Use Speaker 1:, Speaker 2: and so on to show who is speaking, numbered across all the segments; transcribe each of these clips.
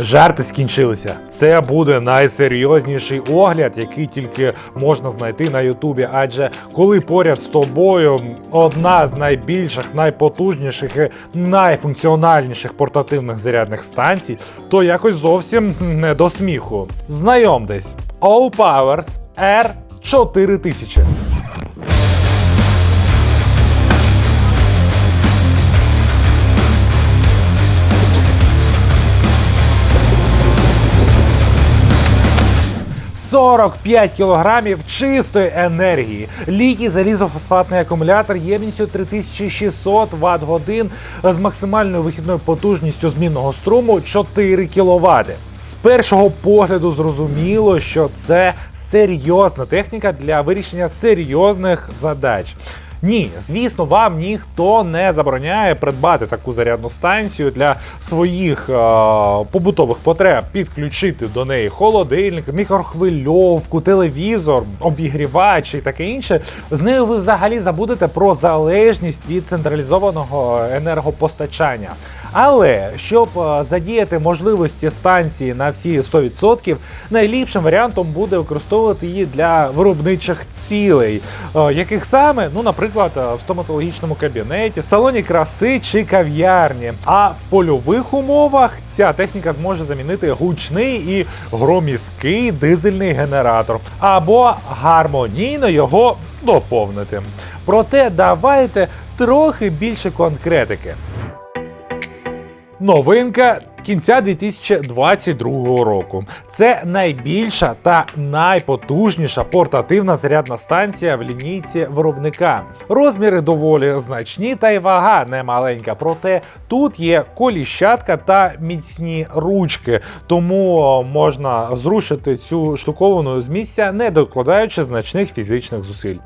Speaker 1: Жарти скінчилися. Це буде найсерйозніший огляд, який тільки можна знайти на Ютубі. Адже коли поряд з тобою одна з найбільших, найпотужніших і найфункціональніших портативних зарядних станцій, то якось зовсім не до сміху. Знайомтесь, All Powers R4000. – 45 кілограмів чистої енергії. Літій залізофосфатний акумулятор ємністю 3600 Вт годин з максимальною вихідною потужністю змінного струму 4 кВт. З першого погляду зрозуміло, що це серйозна техніка для вирішення серйозних задач. Ні, звісно, вам ніхто не забороняє придбати таку зарядну станцію для своїх е, побутових потреб, підключити до неї холодильник, мікрохвильовку, телевізор, обігрівач і таке інше. З нею ви взагалі забудете про залежність від централізованого енергопостачання. Але щоб е, задіяти можливості станції на всі 100%, найліпшим варіантом буде використовувати її для виробничих цілей, е, яких саме, ну, наприклад, е, в стоматологічному кабінеті, салоні краси чи кав'ярні. А в польових умовах ця техніка зможе замінити гучний і громіський дизельний генератор або гармонійно його доповнити. Проте давайте трохи більше конкретики. Новинка кінця 2022 року. Це найбільша та найпотужніша портативна зарядна станція в лінійці виробника. Розміри доволі значні, та й вага не маленька. Проте тут є коліщатка та міцні ручки, тому можна зрушити цю штуковину з місця, не докладаючи значних фізичних зусиль.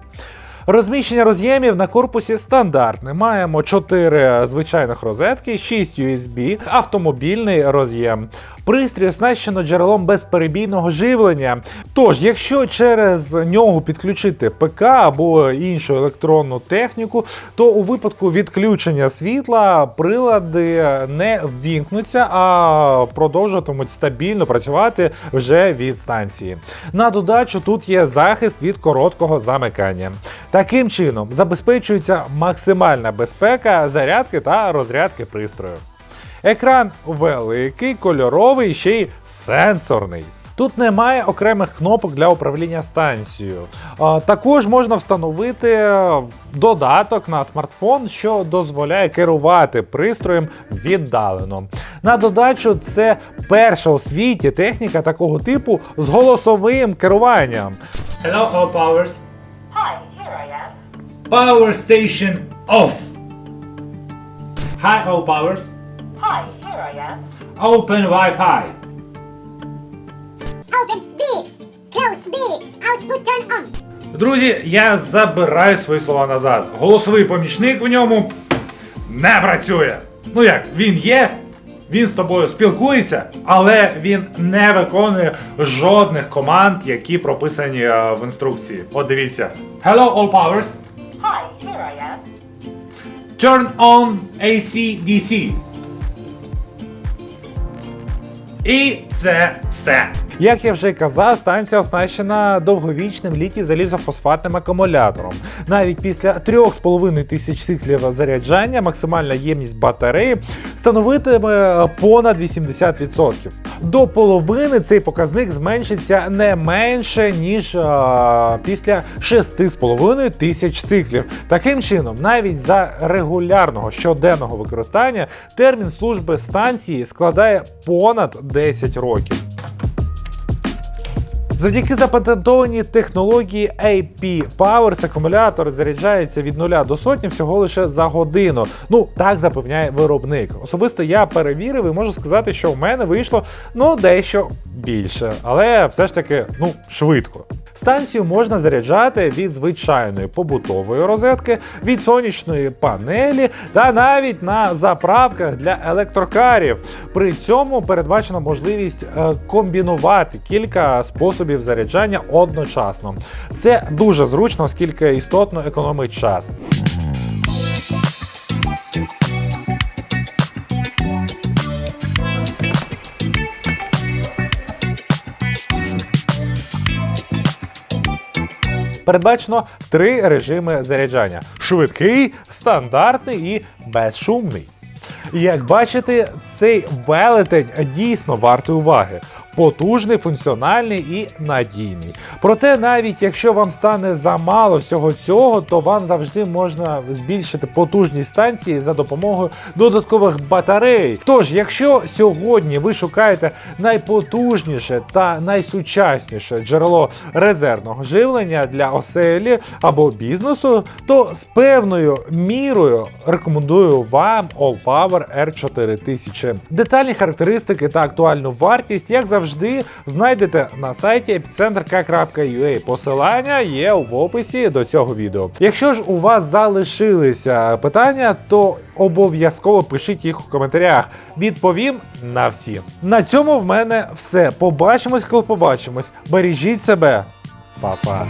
Speaker 1: Розміщення роз'ємів на корпусі стандартне. Маємо 4 звичайних розетки, 6 USB, автомобільний роз'єм. Пристрій оснащено джерелом безперебійного живлення. Тож, якщо через нього підключити ПК або іншу електронну техніку, то у випадку відключення світла прилади не ввімкнуться, а продовжуватимуть стабільно працювати вже від станції. На додачу тут є захист від короткого замикання. Таким чином забезпечується максимальна безпека зарядки та розрядки пристрою. Екран великий, кольоровий, ще й сенсорний. Тут немає окремих кнопок для управління станцією. Також можна встановити додаток на смартфон, що дозволяє керувати пристроєм віддалено. На додачу, це перша у світі техніка такого типу з голосовим керуванням.
Speaker 2: Hello, all powers.
Speaker 3: Hi, here I am.
Speaker 2: Power station off. Hi, all powers.
Speaker 3: Hi, here I am.
Speaker 2: Open Wi-Fi.
Speaker 4: Open speaks. Close speaks. Output turn on.
Speaker 1: Друзі, я забираю свої слова назад. Голосовий помічник в ньому не працює. Ну як, він є, він з тобою спілкується, але він не виконує жодних команд, які прописані е, в інструкції. От дивіться. Hello, all powers.
Speaker 3: Hi, here I am.
Speaker 1: Turn on AC DC. І це все. Як я вже казав, станція оснащена довговічним літій залізофосфатним акумулятором. Навіть після 3,5 тисяч циклів заряджання максимальна ємність батареї становитиме понад 80%. До половини цей показник зменшиться не менше ніж а, після 6,5 тисяч циклів. Таким чином, навіть за регулярного щоденного використання термін служби станції складає понад 10 років. Завдяки запатентованій технології AP Powers акумулятор заряджається від 0 до сотні всього лише за годину. Ну так запевняє виробник. Особисто я перевірив і можу сказати, що в мене вийшло ну дещо більше, але все ж таки ну швидко. Станцію можна заряджати від звичайної побутової розетки, від сонячної панелі та навіть на заправках для електрокарів. При цьому передбачена можливість е, комбінувати кілька способів заряджання одночасно. Це дуже зручно, оскільки істотно економить час. Передбачено три режими заряджання: швидкий, стандартний і безшумний. Як бачите, цей велетень дійсно вартий уваги. Потужний, функціональний і надійний. Проте, навіть якщо вам стане замало всього цього, то вам завжди можна збільшити потужність станції за допомогою додаткових батарей. Тож, якщо сьогодні ви шукаєте найпотужніше та найсучасніше джерело резервного живлення для оселі або бізнесу, то з певною мірою рекомендую вам All Power R4000. Детальні характеристики та актуальну вартість, як завжди, знайдете на сайті epicenter.ua. Посилання є в описі до цього відео. Якщо ж у вас залишилися питання, то обов'язково пишіть їх у коментарях. Відповім на всі. На цьому в мене все. Побачимось, коли побачимось. Бережіть себе, Па-па.